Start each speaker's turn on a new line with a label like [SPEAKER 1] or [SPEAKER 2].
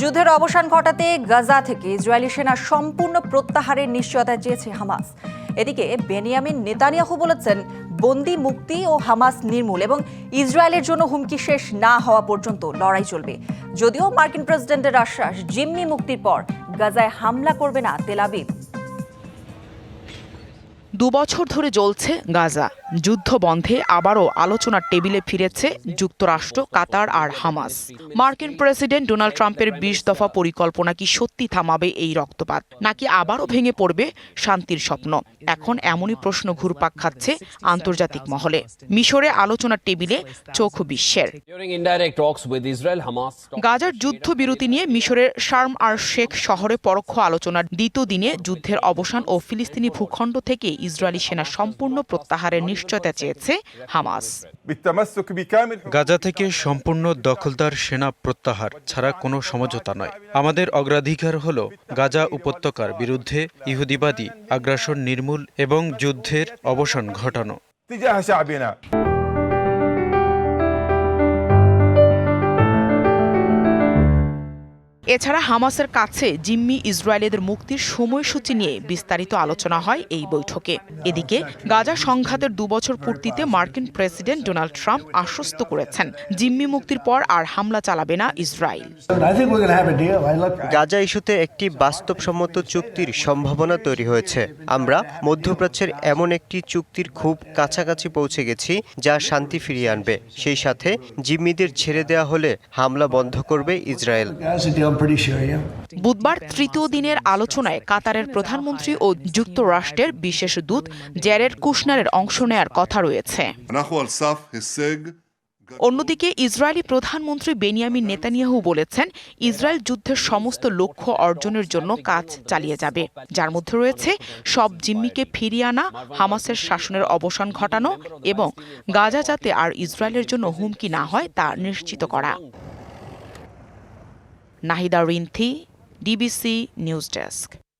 [SPEAKER 1] যুদ্ধের অবসান ঘটাতে গাজা থেকে ইসরায়েলি সেনা সম্পূর্ণ প্রত্যাহারের নিশ্চয়তা চেয়েছে হামাস এদিকে বেনিয়ামিন নেতানিয়াহু বলেছেন বন্দি মুক্তি ও হামাস নির্মূল এবং ইসরায়েলের জন্য হুমকি শেষ না হওয়া পর্যন্ত লড়াই চলবে যদিও মার্কিন প্রেসিডেন্টের আশ্বাস জিম্মি মুক্তির পর গাজায় হামলা করবে না তেলাবিব
[SPEAKER 2] দুবছর ধরে জ্বলছে গাজা যুদ্ধ বন্ধে আবারও আলোচনার টেবিলে ফিরেছে যুক্তরাষ্ট্র কাতার আর হামাস মার্কিন প্রেসিডেন্ট ডোনাল্ড ট্রাম্পের বিশ দফা পরিকল্পনা কি সত্যি থামাবে এই রক্তপাত নাকি আবারও ভেঙে পড়বে শান্তির স্বপ্ন এখন এমনই প্রশ্ন ঘুরপাক খাচ্ছে আন্তর্জাতিক মহলে মিশরে আলোচনার টেবিলে চোখ বিশ্বের গাজার যুদ্ধ বিরতি নিয়ে মিশরের শার্ম আর শেখ শহরে পরোক্ষ আলোচনার দ্বিতীয় দিনে যুদ্ধের অবসান ও ফিলিস্তিনি ভূখণ্ড থেকে ইসরায়েলি সেনা সম্পূর্ণ প্রত্যাহারের নিশ্চয়তা চেয়েছে হামাস
[SPEAKER 3] গাজা থেকে সম্পূর্ণ দখলদার সেনা প্রত্যাহার ছাড়া কোনো সমঝোতা নয় আমাদের অগ্রাধিকার হল গাজা উপত্যকার বিরুদ্ধে ইহুদিবাদী আগ্রাসন নির্মূল এবং যুদ্ধের অবসান ঘটানো
[SPEAKER 2] এছাড়া হামাসের কাছে জিম্মি ইসরায়েলিদের মুক্তির সময়সূচি নিয়ে বিস্তারিত আলোচনা হয় এই বৈঠকে এদিকে গাজা সংঘাতের দুবছর পূর্তিতে মার্কিন প্রেসিডেন্ট ডোনাল্ড ট্রাম্প আশ্বস্ত করেছেন জিম্মি মুক্তির পর আর হামলা চালাবে না ইসরায়েল
[SPEAKER 4] গাজা ইস্যুতে একটি বাস্তবসম্মত চুক্তির সম্ভাবনা তৈরি হয়েছে আমরা মধ্যপ্রাচ্যের এমন একটি চুক্তির খুব কাছাকাছি পৌঁছে গেছি যা শান্তি ফিরিয়ে আনবে সেই সাথে জিম্মিদের ছেড়ে দেওয়া হলে হামলা বন্ধ করবে ইসরায়েল
[SPEAKER 2] বুধবার তৃতীয় দিনের আলোচনায় কাতারের প্রধানমন্ত্রী ও যুক্তরাষ্ট্রের বিশেষ দূত জ্যারেড কুশনারের অংশ নেয়ার কথা রয়েছে অন্যদিকে ইসরায়েলি প্রধানমন্ত্রী বেনিয়ামিন নেতানিয়াহু বলেছেন ইসরায়েল যুদ্ধের সমস্ত লক্ষ্য অর্জনের জন্য কাজ চালিয়ে যাবে যার মধ্যে রয়েছে সব জিম্মিকে ফিরিয়ে আনা হামাসের শাসনের অবসান ঘটানো এবং গাজা যাতে আর ইসরায়েলের জন্য হুমকি না হয় তা নিশ্চিত করা Nahida Rinthi DBC news desk